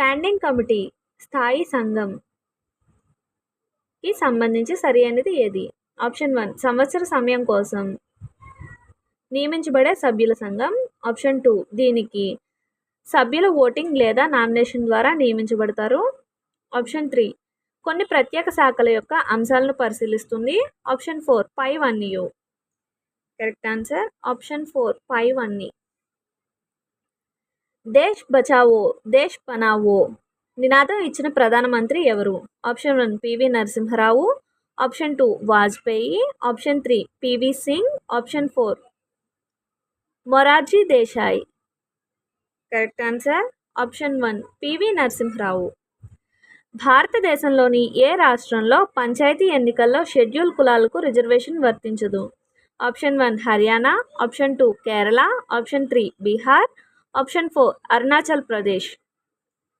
Standing committee స్థాయి సంఘం కి సంబంధించి సరి అనేది ఏది? ఆప్షన్ వన్ సంవత్సర సమయం కోసం నియమించబడే సభ్యుల సంఘం. ఆప్షన్ టూ దీనికి సభ్యుల ఓటింగ్ లేదా నామినేషన్ ద్వారా నియమించబడతారు. ఆప్షన్ త్రీ కొన్ని ప్రత్యేక శాఖల యొక్క అంశాలను పరిశీలిస్తుంది. ఆప్షన్ ఫోర్ పై వన్ యూ కరెక్ట్ ఆన్సర్ ఆప్షన్ ఫోర్ పై వన్ దేశ్ బచావో దేశ్ పనావో నినాదం ఇచ్చిన ప్రధానమంత్రి ఎవరు? Option one PV Narasimharao option two Vajpayee option three PV Singh option four Morarji Desai. Correct answer? Option one PV Narasimharao. భారతదేశంలోని ఏ రాష్ట్రంలో పంచాయతీ ఎన్నికల్లో షెడ్యూల్ కులాలకు రిజర్వేషన్ వర్తించదు? Option one Haryana option two Kerala option three Bihar option four Arunachal Pradesh